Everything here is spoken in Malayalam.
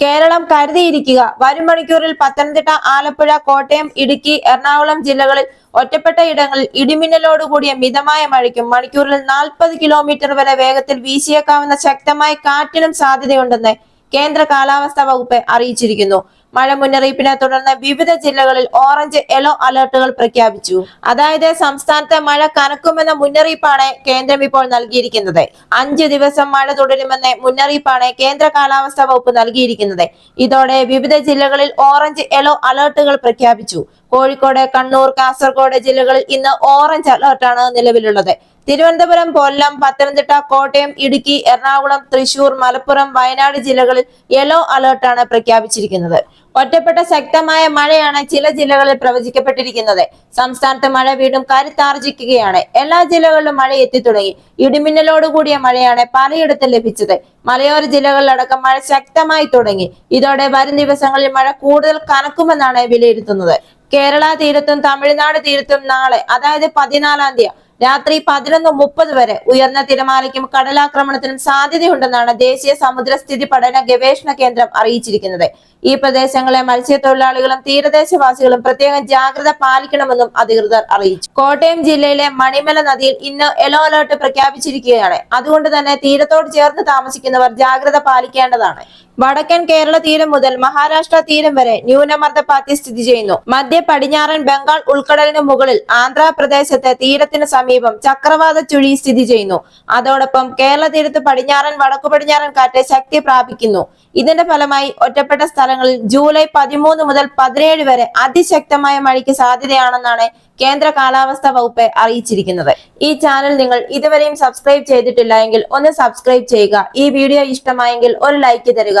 കേരളം കരുതിയിരിക്കുക. വരും മണിക്കൂറിൽ പത്തനംതിട്ട ആലപ്പുഴ കോട്ടയം ഇടുക്കി എറണാകുളം ജില്ലകളിൽ ഒറ്റപ്പെട്ട ഇടങ്ങളിൽ ഇടിമിന്നലോടുകൂടിയ മിതമായ മഴയ്ക്കും മണിക്കൂറിൽ നാൽപ്പത് കിലോമീറ്റർ വരെ വേഗത്തിൽ വീശിയേക്കാവുന്ന ശക്തമായ കാറ്റിനും സാധ്യതയുണ്ടെന്ന് കേന്ദ്ര കാലാവസ്ഥാ വകുപ്പ് അറിയിച്ചിരിക്കുന്നു. മഴ മുന്നറിയിപ്പിനെ തുടർന്ന് വിവിധ ജില്ലകളിൽ ഓറഞ്ച് യെല്ലോ അലർട്ടുകൾ പ്രഖ്യാപിച്ചു. അതായത് സംസ്ഥാനത്ത് മഴ കനക്കുമെന്ന മുന്നറിയിപ്പാണ് കേന്ദ്രം ഇപ്പോൾ നൽകിയിരിക്കുന്നത്. അഞ്ച് ദിവസം മഴ തുടരുമെന്ന മുന്നറിയിപ്പാണ് കേന്ദ്ര കാലാവസ്ഥാ വകുപ്പ് നൽകിയിരിക്കുന്നത്. ഇതോടെ വിവിധ ജില്ലകളിൽ ഓറഞ്ച് യെല്ലോ അലർട്ടുകൾ പ്രഖ്യാപിച്ചു. കോഴിക്കോട് കണ്ണൂർ കാസർഗോഡ് ജില്ലകളിൽ ഇന്ന് ഓറഞ്ച് അലർട്ടാണ് നിലവിലുള്ളത്. തിരുവനന്തപുരം കൊല്ലം പത്തനംതിട്ട കോട്ടയം ഇടുക്കി എറണാകുളം തൃശൂർ മലപ്പുറം വയനാട് ജില്ലകളിൽ യെല്ലോ അലർട്ടാണ് പ്രഖ്യാപിച്ചിരിക്കുന്നത്. ഒറ്റപ്പെട്ട ശക്തമായ മഴയാണ് ചില ജില്ലകളിൽ പ്രവചിക്കപ്പെട്ടിരിക്കുന്നത്. സംസ്ഥാനത്ത് മഴ വീണ്ടും കരുത്താർജിക്കുകയാണ് എല്ലാ ജില്ലകളിലും മഴ എത്തിത്തുടങ്ങി. ഇടിമിന്നലോടുകൂടിയ മഴയാണ് പലയിടത്തും ലഭിച്ചത്. മലയോര ജില്ലകളിലടക്കം മഴ ശക്തമായി തുടങ്ങി. ഇതോടെ വരും ദിവസങ്ങളിൽ മഴ കൂടുതൽ കനക്കുമെന്നാണ് വിലയിരുത്തുന്നത്. കേരള തീരത്തും തമിഴ്നാട് തീരത്തും നാളെ അതായത് പതിനാലാം തീയതി രാത്രി പതിനൊന്ന് മുപ്പത് വരെ ഉയർന്ന തിരമാലയ്ക്കും കടലാക്രമണത്തിനും സാധ്യതയുണ്ടെന്നാണ് ദേശീയ സമുദ്രസ്ഥിതി പഠന ഗവേഷണ കേന്ദ്രം അറിയിച്ചിരിക്കുന്നത്. ഈ പ്രദേശങ്ങളെ മത്സ്യത്തൊഴിലാളികളും തീരദേശവാസികളും പ്രത്യേകം ജാഗ്രത പാലിക്കണമെന്നും അധികൃതർ അറിയിച്ചു. കോട്ടയം ജില്ലയിലെ മണിമല നദിയിൽ ഇന്ന് യെല്ലോ അലേർട്ട് പ്രഖ്യാപിച്ചിരിക്കുകയാണ്. അതുകൊണ്ട് തന്നെ തീരത്തോട് ചേർന്ന് താമസിക്കുന്നവർ ജാഗ്രത പാലിക്കേണ്ടതാണ്. വടക്കൻ കേരള തീരം മുതൽ മഹാരാഷ്ട്ര തീരം വരെ ന്യൂനമർദ്ദ ന്യൂനമർദ്ദപാത്തി സ്ഥിതി ചെയ്യുന്നു. മധ്യ പടിഞ്ഞാറൻ ബംഗാൾ ഉൾക്കടലിന് മുകളിൽ ആന്ധ്രാപ്രദേശത്തെ തീരത്തിന് സമീപം ചക്രവാത ചുഴി സ്ഥിതി ചെയ്യുന്നു. അതോടൊപ്പം കേരള തീരത്ത് പടിഞ്ഞാറൻ വടക്കു പടിഞ്ഞാറൻ കാറ്റ് ശക്തി പ്രാപിക്കുന്നു. ഇതിന്റെ ഫലമായി ഒറ്റപ്പെട്ട സ്ഥലങ്ങളിൽ ജൂലൈ പതിമൂന്ന് മുതൽ പതിനേഴ് വരെ അതിശക്തമായ മഴയ്ക്ക് സാധ്യതയാണെന്നാണ് കേന്ദ്ര കാലാവസ്ഥാ വകുപ്പ് അറിയിച്ചിരിക്കുന്നത്. ഈ ചാനൽ നിങ്ങൾ ഇതുവരെയും സബ്സ്ക്രൈബ് ചെയ്തിട്ടില്ല എങ്കിൽ ഒന്ന് സബ്സ്ക്രൈബ് ചെയ്യുക. ഈ വീഡിയോ ഇഷ്ടമായെങ്കിൽ ഒരു ലൈക്ക് തരിക.